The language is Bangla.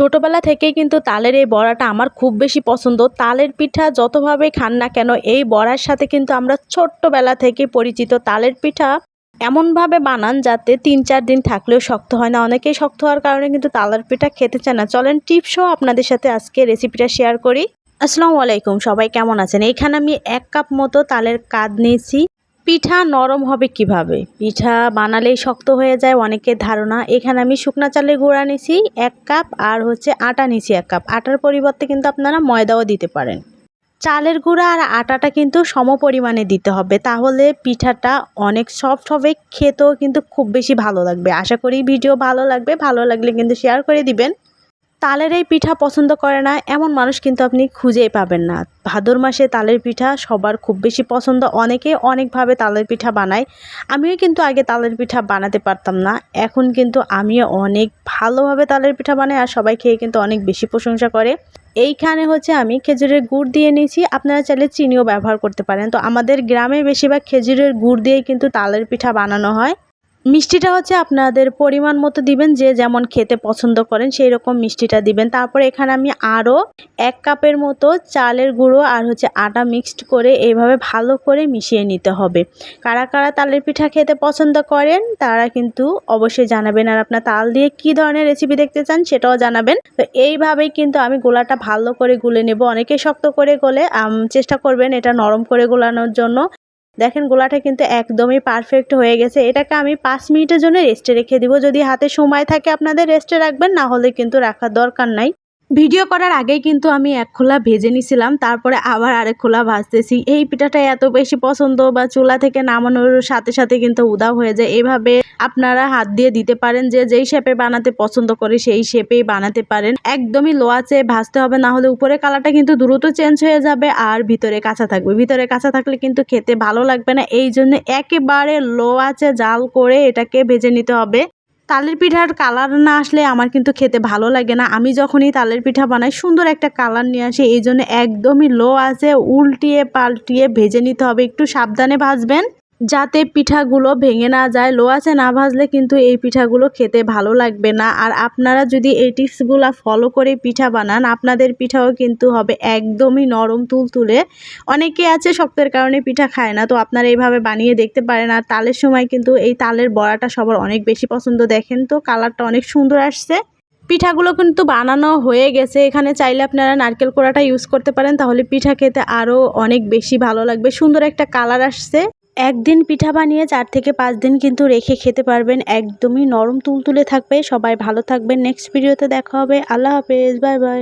ছোটোবেলা থেকেই কিন্তু তালের এই বড়াটা আমার খুব বেশি পছন্দ। তালের পিঠা যতভাবে খান না কেন, এই বড়ার সাথে কিন্তু আমরা ছোট্টবেলা থেকে পরিচিত তালের পিঠা এমনভাবে বানান যাতে তিন চার দিন থাকলেও শক্ত হয় না। অনেকেই শক্ত হওয়ার কারণে কিন্তু তালের পিঠা খেতে চায় না। চলেন টিপসও আপনাদের সাথে আজকে রেসিপিটা শেয়ার করি। আসসালামু আলাইকুম, সবাই কেমন আছেন? এখানে আমি এক কাপ মতো তালের কাদ নিয়েছি। পিঠা নরম হবে কীভাবে? পিঠা বানালেই শক্ত হয়ে যায় অনেকের ধারণা। এখানে আমি শুকনা চালের গুঁড়া নিছি, এক কাপ, আর হচ্ছে আটা নিছি এক কাপ। আটার পরিবর্তে কিন্তু আপনারা ময়দাও দিতে পারেন। চালের গুঁড়া আর আটাটা কিন্তু সম পরিমাণে দিতে হবে, তাহলে পিঠাটা অনেক সফট হবে, খেতেও কিন্তু খুব বেশি ভালো লাগবে। আশা করি ভিডিও ভালো লাগবে, ভালো লাগলে কিন্তু শেয়ার করে দিবেন। তালের এই পিঠা পছন্দ করে না, এমন মানুষ কিন্তু আপনি খুঁজেই পাবেন না। ভাদর মাসে তালের পিঠা সবার খুব বেশি পছন্দ। অনেকে অনেকভাবে তালের পিঠা বানায়। আমিও কিন্তু আগে তালের পিঠা বানাতে পারতাম না। এখন কিন্তু আমিও অনেক ভালোভাবে তালের পিঠা বানাই আর সবাই খেয়ে কিন্তু অনেক বেশি প্রশংসা করে। এইখানে হচ্ছে আমি খেজুরের গুড় দিয়ে নিয়েছি। আপনারা চাইলে চিনিও ব্যবহার করতে পারেন। তো আমাদের গ্রামে বেশিরভাগ খেজুরের গুড় দিয়েই কিন্তু তালের পিঠা বানানো হয়। মিষ্টিটা হচ্ছে আপনাদের পরিমাণ মতো দিবেন, যে যেমন খেতে পছন্দ করেন সেই রকম মিষ্টিটা দিবেন। তারপর এখানে আমি আরও এক কাপের মতো চালের গুঁড়ো আর হচ্ছে আটা মিক্সড করে এইভাবে ভালো করে মিশিয়ে নিতে হবে। কারা কারা তালের পিঠা খেতে পছন্দ করেন, তারা কিন্তু অবশ্যই জানাবেন। আর আপনার তাল দিয়ে কী ধরনের রেসিপি দেখতে চান সেটাও জানাবেন। তো এইভাবেই কিন্তু আমি গোলাটা ভালো করে গুলে নেব। অনেকে শক্ত করে গলে চেষ্টা করবেন এটা নরম করে গোলানোর জন্য। দেখেন গোলাটা কিন্তু একদমই পারফেক্ট হয়ে গেছে। এটাকে আমি পাঁচ মিনিটের জন্য রেস্টে রেখে দিব। যদি হাতে সময় থাকে আপনাদের রেস্টে রাখবেন, না হলে কিন্তু রাখার দরকার নাই। ভিডিও করার আগেই কিন্তু আমি এক খোলা ভেজে নিছিলাম, তারপরে আবার আরেক খোলা ভাজতেছি। এই পিঠাটা এত বেশি পছন্দ বা চুলা থেকে নামানোর সাথে সাথে কিন্তু উদাও হয়ে যায়। এভাবে আপনারা হাত দিয়ে দিতে পারেন, যে যেই শেপে বানাতে পছন্দ করে সেই শেপেই বানাতে পারেন। একদমই লো আছে ভাজতে হবে, না হলে উপরে কালারটা কিন্তু দ্রুত চেঞ্জ হয়ে যাবে আর ভিতরে কাঁচা থাকবে। ভিতরে কাঁচা থাকলে কিন্তু খেতে ভালো লাগবে না। এই জন্য একেবারে লো আছে জাল করে এটাকে ভেজে নিতে হবে। তালের পিঠার কালার না আসলে আমার কিন্তু খেতে ভালো লাগে না। আমি যখনই তালের পিঠা বানাই, সুন্দর একটা কালার নিয়ে আসি। এই জন্য একদমই লো আছে, উল্টিয়ে পাল্টিয়ে ভেজে নিতে হবে। একটু সাবধানে ভাজবেন। যাতে পিঠাগুলো ভেঙে না যায়। লো আছে না ভাজলে কিন্তু এই পিঠাগুলো খেতে ভালো লাগবে না। আর আপনারা যদি এই টিপসগুলো ফলো করে পিঠা বানান, আপনাদের পিঠাও কিন্তু হবে একদমই নরম তুলতুলে। অনেকে আছে শক্তের কারণে পিঠা খায় না, তো আপনারা এইভাবে বানিয়ে দেখতে পারেন। আর তালের সময় কিন্তু এই তালের বড়াটা সবার অনেক বেশি পছন্দ দেখেন, তো কালারটা অনেক সুন্দর আসছে। পিঠাগুলো কিন্তু বানানো হয়ে গেছে। এখানে চাইলে আপনারা নারকেল কোড়াটা ইউজ করতে পারেন, তাহলে পিঠা খেতে আরও অনেক বেশি ভালো লাগবে। সুন্দর একটা কালার আসছে। একদিন পিঠা বানিয়ে চার থেকে পাঁচ দিন কিন্তু রেখে খেতে পারবেন। একদমই নরম তুলতুলে থাকবে। সবাই ভালো থাকবেন। নেক্সট ভিডিওতে দেখা হবে। আল্লাহ হাফেজ। Bye bye